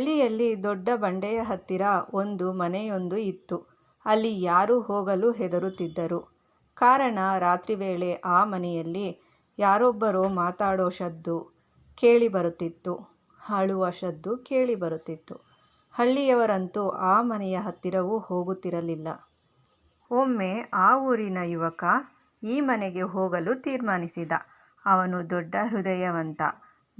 ಹಳ್ಳಿಯಲ್ಲಿ ದೊಡ್ಡ ಬಂಡೆಯ ಹತ್ತಿರ ಒಂದು ಮನೆಯೊಂದು ಇತ್ತು. ಅಲ್ಲಿ ಯಾರೂ ಹೋಗಲು ಹೆದರುತ್ತಿದ್ದರು. ಕಾರಣ, ರಾತ್ರಿ ವೇಳೆ ಆ ಮನೆಯಲ್ಲಿ ಯಾರೊಬ್ಬರೋ ಮಾತಾಡೋ ಶದ್ದು ಕೇಳಿಬರುತ್ತಿತ್ತು. ಅಳುವ ಕೇಳಿ ಬರುತ್ತಿತ್ತು ಹಳ್ಳಿಯವರಂತೂ ಆ ಮನೆಯ ಹತ್ತಿರವೂ ಹೋಗುತ್ತಿರಲಿಲ್ಲ. ಒಮ್ಮೆ ಆ ಊರಿನ ಯುವಕ ಈ ಮನೆಗೆ ಹೋಗಲು ತೀರ್ಮಾನಿಸಿದ. ಅವನು ದೊಡ್ಡ ಹೃದಯವಂತ.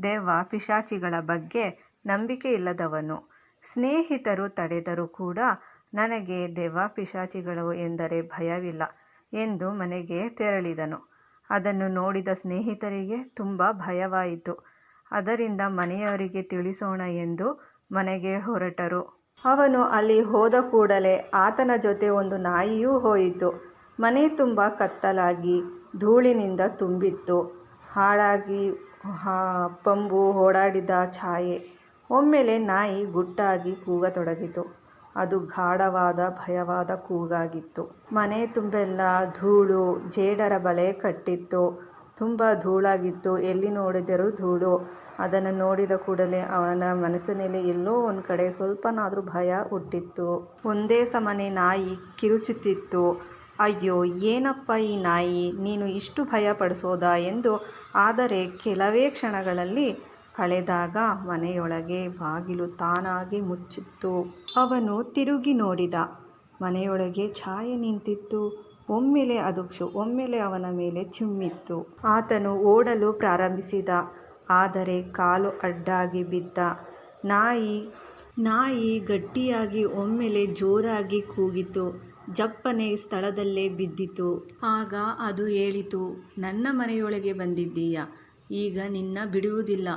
ದೆವ್ವ, ಪಿಶಾಚಿಗಳ ಬಗ್ಗೆ ನಂಬಿಕೆಯಿಲ್ಲದವನು. ಸ್ನೇಹಿತರು ತಡೆದರೂ ಕೂಡ ನನಗೆ, ದೆವ್ವ, ಪಿಶಾಚಿಗಳು ಎಂದರೆ ಭಯವಿಲ್ಲ ಎಂದು ಮನೆಗೆ ತೆರಳಿದನು. ಅದನ್ನು ನೋಡಿದ ಸ್ನೇಹಿತರಿಗೆ ತುಂಬ ಭಯವಾಯಿತು. ಅದರಿಂದ ಮನೆಯವರಿಗೆ ತಿಳಿಸೋಣ ಎಂದು ಮನೆಗೆ ಹೊರಟರು. ಅವನು ಅಲ್ಲಿ ಹೋದ ಕೂಡಲೇ ಆತನ ಜೊತೆ ಒಂದು ನಾಯಿಯೂ ಹೋಯಿತು. ಮನೆ ತುಂಬ ಕತ್ತಲಾಗಿ, ಧೂಳಿನಿಂದ ತುಂಬಿತ್ತು. ಹಾಳಾಗಿ ಪಂಬು ಓಡಾಡಿದ ಛಾಯೆ. ಒಮ್ಮೆಲೇ ನಾಯಿ ಗುಟ್ಟಾಗಿ ಕೂಗತೊಡಗಿತು. ಅದು ಗಾಢವಾದ, ಭಯವಾದ ಕೂಗಾಗಿತ್ತು. ಮನೆ ತುಂಬೆಲ್ಲ ಧೂಳು. ಜೇಡರ ಬಲೆ ಕಟ್ಟಿತ್ತು. ತುಂಬ ಧೂಳಾಗಿತ್ತು. ಎಲ್ಲಿ ನೋಡಿದರೂ ಧೂಳು. ಅದನ್ನು ನೋಡಿದ ಕೂಡಲೇ ಅವನ ಮನಸ್ಸಿನಲ್ಲಿ ಎಲ್ಲೋ ಒಂದು ಕಡೆ ಸ್ವಲ್ಪನಾದರೂ ಭಯ ಹುಟ್ಟಿತ್ತು ಒಂದೇ ಸಮನೆ ನಾಯಿ ಕಿರುಚುತ್ತಿತ್ತು. ಅಯ್ಯೋ, ಏನಪ್ಪಾ ಈ ನಾಯಿ ನೀನು ಇಷ್ಟು ಭಯ ಪಡಿಸೋದಾ ಎಂದು ಆದರೆ ಕೆಲವೇ ಕ್ಷಣಗಳಲ್ಲಿ ಕಳೆದಾಗ ಮನೆಯೊಳಗೆ ಬಾಗಿಲು ತಾನಾಗಿ ಮುಚ್ಚಿತ್ತು ಅವನು ತಿರುಗಿ ನೋಡಿದ. ಮನೆಯೊಳಗೆ ಛಾಯೆ ನಿಂತಿತ್ತು. ಒಮ್ಮೆಲೆ ಅದು ಒಮ್ಮೆಲೆ ಅವನ ಮೇಲೆ ಚಿಮ್ಮಿತ್ತು ಆತನು ಓಡಲು ಪ್ರಾರಂಭಿಸಿದ. ಆದರೆ ಕಾಲು ಅಡ್ಡಾಗಿ ಬಿದ್ದ. ನಾಯಿ ನಾಯಿ ಗಟ್ಟಿಯಾಗಿ ಒಮ್ಮೆಲೆ ಜೋರಾಗಿ ಕೂಗಿತು. ಜಪ್ಪನೆ ಸ್ಥಳದಲ್ಲೇ ಬಿದ್ದಿತು. ಆಗ ಅದು ಹೇಳಿತು, ನನ್ನ ಮನೆಯೊಳಗೆ ಬಂದಿದ್ದೀಯ. ಈಗ ನಿನ್ನ ಬಿಡುವುದಿಲ್ಲ.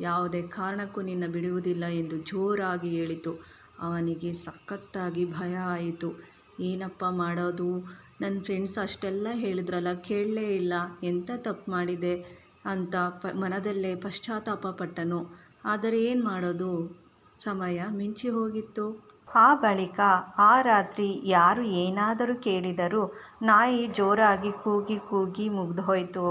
ಯಾವುದೇ ಕಾರಣಕ್ಕೂ ನಿನ್ನ ಬಿಡುವುದಿಲ್ಲ ಎಂದು ಜೋರಾಗಿ ಹೇಳಿತು. ಅವನಿಗೆ ಸಖತ್ತಾಗಿ ಭಯ ಆಯಿತು. ಏನಪ್ಪ ಮಾಡೋದು ನನ್ನ ಫ್ರೆಂಡ್ಸ್ ಅಷ್ಟೆಲ್ಲ ಹೇಳಿದ್ರಲ್ಲ, ಕೇಳಲೇ ಇಲ್ಲ. ಎಂಥ ತಪ್ಪು ಮಾಡಿದೆ ಅಂತ ಮನದಲ್ಲೇ ಪಶ್ಚಾತ್ತಾಪ ಪಟ್ಟನು. ಆದರೆ ಏನು ಮಾಡೋದು ಸಮಯ ಮಿಂಚಿ ಹೋಗಿತ್ತು. ಆ ಬಳಿಕ ಆ ರಾತ್ರಿ ಯಾರು ಏನಾದರೂ ಕೇಳಿದರೂ ನಾಯಿ ಜೋರಾಗಿ ಕೂಗಿ ಕೂಗಿ ಮುಗ್ದೋಯ್ತು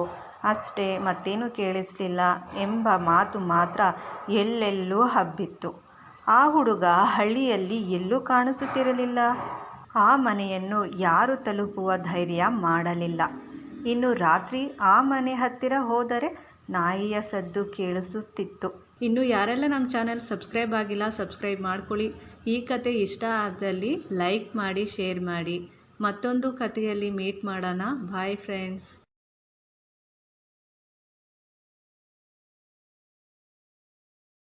ಅಷ್ಟೇ, ಮತ್ತೇನೂ ಕೇಳಿಸಲಿಲ್ಲ ಎಂಬ ಮಾತು ಮಾತ್ರ ಎಲ್ಲೆಲ್ಲೂ ಹಬ್ಬಿತ್ತು. ಆ ಹುಡುಗ ಹಳ್ಳಿಯಲ್ಲಿ ಎಲ್ಲೂ ಕಾಣಿಸುತ್ತಿರಲಿಲ್ಲ. ಆ ಮನೆಯನ್ನು ಯಾರೂ ತಲುಪುವ ಧೈರ್ಯ ಮಾಡಲಿಲ್ಲ. ಇನ್ನು ರಾತ್ರಿ ಆ ಮನೆ ಹತ್ತಿರ ಹೋದರೆ ನಾಯಿಯ ಸದ್ದು ಕೇಳಿಸುತ್ತಿತ್ತು. ಇನ್ನು ಯಾರೆಲ್ಲ ನಮ್ಮ ಚಾನಲ್ ಸಬ್ಸ್ಕ್ರೈಬ್ ಆಗಿಲ್ಲ, ಸಬ್ಸ್ಕ್ರೈಬ್ ಮಾಡ್ಕೊಳ್ಳಿ. ಈ ಕತೆ ಇಷ್ಟ ಆದಲ್ಲಿ ಲೈಕ್ ಮಾಡಿ, ಶೇರ್ ಮಾಡಿ. ಮತ್ತೊಂದು ಕಥೆಯಲ್ಲಿ ಮೀಟ್ ಮಾಡೋಣ. Bye friends.